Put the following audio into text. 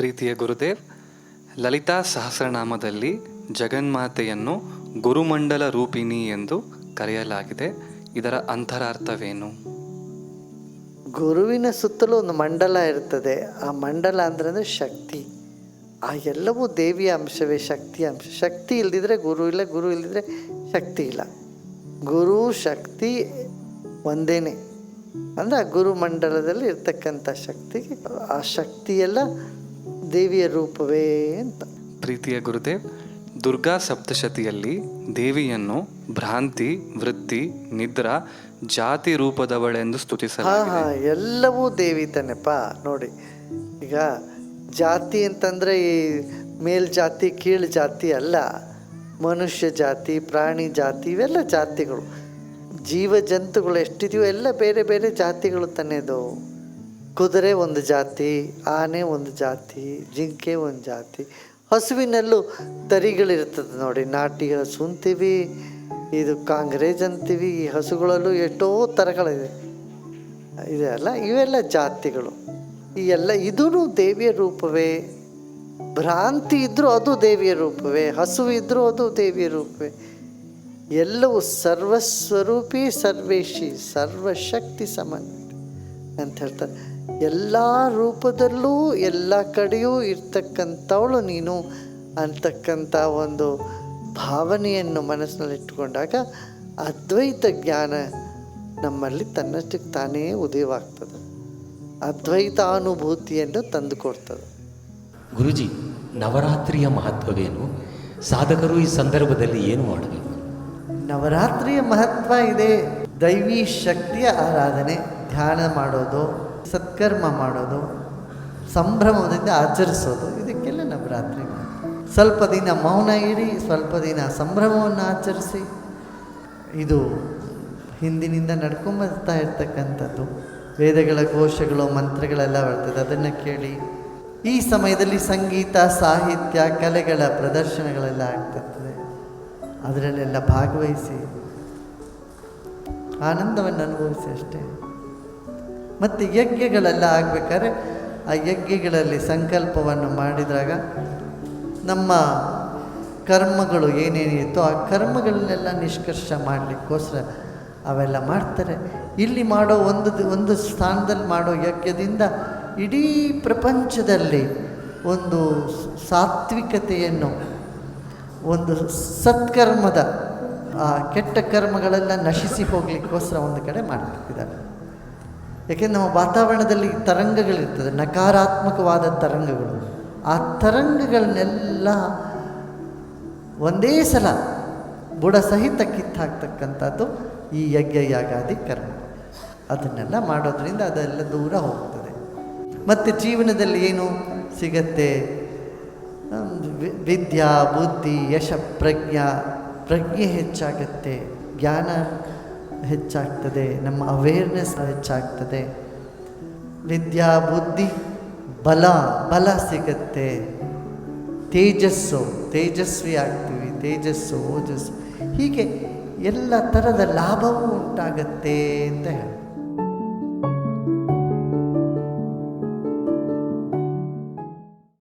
ಪ್ರೀತಿಯ ಗುರುದೇವ್, ಲಲಿತಾ ಸಹಸ್ರನಾಮದಲ್ಲಿ ಜಗನ್ಮಾತೆಯನ್ನು ಗುರುಮಂಡಲ ರೂಪಿಣಿ ಎಂದು ಕರೆಯಲಾಗಿದೆ. ಇದರ ಅಂತರಾರ್ಥವೇನು? ಗುರುವಿನ ಸುತ್ತಲೂ ಒಂದು ಮಂಡಲ ಇರ್ತದೆ. ಆ ಮಂಡಲ ಅಂದ್ರೆ ಶಕ್ತಿ. ಆ ಎಲ್ಲವೂ ದೇವಿಯ ಅಂಶವೇ ಶಕ್ತಿಯ ಅಂಶ. ಶಕ್ತಿ ಇಲ್ದಿದ್ರೆ ಗುರು ಇಲ್ಲ, ಗುರು ಇಲ್ದಿದ್ರೆ ಶಕ್ತಿ ಇಲ್ಲ. ಗುರು ಶಕ್ತಿ ಒಂದೇನೆ. ಅಂದರೆ ಆ ಗುರು ಮಂಡಲದಲ್ಲಿ ಇರ್ತಕ್ಕಂಥ ಶಕ್ತಿ ಆ ಶಕ್ತಿಯೆಲ್ಲ ದೇವಿಯ ರೂಪವೇ ಅಂತ. ಪ್ರೀತಿಯ ಗುರುದೇವ್ ದುರ್ಗಾ ಸಪ್ತಶತಿಯಲ್ಲಿ ದೇವಿಯನ್ನು ಭ್ರಾಂತಿ ವೃತ್ತಿ ನಿದ್ರಾ ಜಾತಿ ರೂಪದವಳೆಂದು ಹಾ ಸ್ತುತಿಸಲಾಗಿದೆ ಹಾ ಎಲ್ಲವೂ ದೇವಿ ತಾನೆಪ್ಪ ನೋಡಿ. ಈಗ ಜಾತಿ ಅಂತಂದ್ರೆ ಈ ಮೇಲ್ ಜಾತಿ ಕೀಳು ಜಾತಿ ಅಲ್ಲ. ಮನುಷ್ಯ ಜಾತಿ ಪ್ರಾಣಿ ಜಾತಿ ಇವೆಲ್ಲ ಜಾತಿಗಳು. ಜೀವ ಜಂತುಗಳು ಎಷ್ಟಿದೆಯೋ ಎಲ್ಲ ಬೇರೆ ಬೇರೆ ಜಾತಿಗಳು ತಾನೇ ಇದು. ಕುದುರೆ ಒಂದು ಜಾತಿ, ಆನೆ ಒಂದು ಜಾತಿ, ಜಿಂಕೆ ಒಂದು ಜಾತಿ. ಹಸುವಿನಲ್ಲೂ ತರಿಗಳಿರ್ತದೆ ನೋಡಿ, ನಾಟಿ ಹಸು ಅಂತೀವಿ, ಇದು ಕಾಂಗ್ರೇಜ್ ಅಂತೀವಿ, ಈ ಹಸುಗಳಲ್ಲೂ ಎಷ್ಟೋ ಥರಗಳಿದೆ ಇದೆ ಅಲ್ಲ, ಇವೆಲ್ಲ ಜಾತಿಗಳು. ಈ ಎಲ್ಲ ಇದೂ ದೇವಿಯ ರೂಪವೇ. ಭ್ರಾಂತಿ ಇದ್ದರೂ ಅದು ದೇವಿಯ ರೂಪವೇ, ಹಸು ಇದ್ದರೂ ಅದು ದೇವಿಯ ರೂಪವೇ. ಎಲ್ಲವೂ ಸರ್ವಸ್ವರೂಪಿ ಸರ್ವೇಶಿ, ಸರ್ವಶಕ್ತಿ ಸಮನ್ವಿತ ಅಂತ ಹೇಳ್ತಾರೆ ಎಲ್ಲ ರೂಪದಲ್ಲೂ ಎಲ್ಲ ಕಡೆಯೂ ಇರ್ತಕ್ಕಂಥವಳು ನೀನು ಅಂತಕ್ಕಂಥ ಒಂದು ಭಾವನೆಯನ್ನು ಮನಸ್ಸಿನಲ್ಲಿಟ್ಟುಕೊಂಡಾಗ ಅದ್ವೈತ ಜ್ಞಾನ ನಮ್ಮಲ್ಲಿ ತನ್ನಷ್ಟಕ್ಕೆ ತಾನೇ ಉದಯವಾಗ್ತದೆ. ಅದ್ವೈತಾನುಭೂತಿಯನ್ನು ತಂದುಕೊಡ್ತದೆ. ಗುರುಜಿ ನವರಾತ್ರಿಯ ಮಹತ್ವವೇನು? ಸಾಧಕರು ಈ ಸಂದರ್ಭದಲ್ಲಿ ಏನು ಮಾಡಬೇಕು? ನವರಾತ್ರಿಯ ಮಹತ್ವ ಇದೆ. ದೈವಿ ಶಕ್ತಿಯ ಆರಾಧನೆ. ಧ್ಯಾನ ಮಾಡೋದು, ಸತ್ಕರ್ಮ ಮಾಡೋದು, ಸಂಭ್ರಮದಿಂದ ಆಚರಿಸೋದು, ಇದಕ್ಕೆಲ್ಲ ನವರಾತ್ರಿ. ಸ್ವಲ್ಪ ದಿನ ಮೌನ ಇರಿ ಸ್ವಲ್ಪ ದಿನ ಸಂಭ್ರಮವನ್ನು ಆಚರಿಸಿ. ಇದು ಹಿಂದಿನಿಂದ ನಡ್ಕೊಂಬರ್ತಾ ಇರ್ತಕ್ಕಂಥದ್ದು. ವೇದಗಳ ಘೋಷಗಳು, ಮಂತ್ರಗಳೆಲ್ಲ ಬರ್ತದೆ, ಅದನ್ನು ಕೇಳಿ. ಈ ಸಮಯದಲ್ಲಿ ಸಂಗೀತ, ಸಾಹಿತ್ಯ, ಕಲೆಗಳ ಪ್ರದರ್ಶನಗಳೆಲ್ಲ ಆಗ್ತಿರ್ತದೆ ಅದರಲ್ಲೆಲ್ಲ ಭಾಗವಹಿಸಿ, ಆನಂದವನ್ನು ಅನುಭವಿಸಿ ಅಷ್ಟೇ. ಮತ್ತು ಯಜ್ಞಗಳೆಲ್ಲ ಆಗಬೇಕಾದ್ರೆ ಆ ಯಜ್ಞಗಳಲ್ಲಿ ಸಂಕಲ್ಪವನ್ನು ಮಾಡಿದಾಗ ನಮ್ಮ ಕರ್ಮಗಳು ಏನೇನಿರುತ್ತೋ ಆ ಕರ್ಮಗಳನ್ನೆಲ್ಲ ನಿಷ್ಕರ್ಷ ಮಾಡಲಿಕ್ಕೋಸ್ಕರ ಅವೆಲ್ಲ ಮಾಡ್ತಾರೆ. ಇಲ್ಲಿ ಮಾಡೋ ಒಂದು ಒಂದು ಸ್ಥಾನದಲ್ಲಿ ಮಾಡೋ ಯಜ್ಞದಿಂದ ಇಡೀ ಪ್ರಪಂಚದಲ್ಲಿ ಒಂದು ಸಾತ್ವಿಕತೆಯನ್ನು, ಒಂದು ಸತ್ಕರ್ಮದ, ಆ ಕೆಟ್ಟ ಕರ್ಮಗಳೆಲ್ಲ ನಶಿಸಿ ಹೋಗ್ಲಿಕ್ಕೋಸ್ಕರ ಒಂದು ಕಡೆ ಮಾಡ್ತಿದ್ದಾರೆ. ಯಾಕೆಂದ್ರೆ ನಮ್ಮ ವಾತಾವರಣದಲ್ಲಿ ತರಂಗಗಳಿರ್ತದೆ, ನಕಾರಾತ್ಮಕವಾದ ತರಂಗಗಳು. ಆ ತರಂಗಗಳನ್ನೆಲ್ಲ ಒಂದೇ ಸಲ ಬುಡ ಸಹಿತ ಕಿತ್ತಾಕ್ತಕ್ಕಂಥದ್ದು ಈ ಯಜ್ಞ ಯಾಗಾದಿ ಕರ್ಮ. ಅದನ್ನೆಲ್ಲ ಮಾಡೋದ್ರಿಂದ ಅದೆಲ್ಲ ದೂರ ಹೋಗ್ತದೆ. ಮತ್ತು ಜೀವನದಲ್ಲಿ ಏನು ಸಿಗತ್ತೆ? ವಿದ್ಯಾ, ಬುದ್ಧಿ, ಯಶ, ಪ್ರಜ್ಞಾ, ಪ್ರಜ್ಞೆ ಹೆಚ್ಚಾಗತ್ತೆ. ಜ್ಞಾನ ಹೆಚ್ಚಾಗ್ತದೆ, ನಮ್ಮ ಅವೇರ್ನೆಸ್ ಹೆಚ್ಚಾಗ್ತದೆ. ವಿದ್ಯಾ ಬುದ್ಧಿ ಬಲ ಬಲ ಸಿಗತ್ತೆ. ತೇಜಸ್ಸು, ತೇಜಸ್ವಿ ಆಗ್ತೀವಿ, ತೇಜಸ್ಸು, ಓಜಸ್ಸು. ಹೀಗೆ ಎಲ್ಲ ಥರದ ಲಾಭವೂ ಉಂಟಾಗತ್ತೆ ಅಂತ ಹೇಳಿ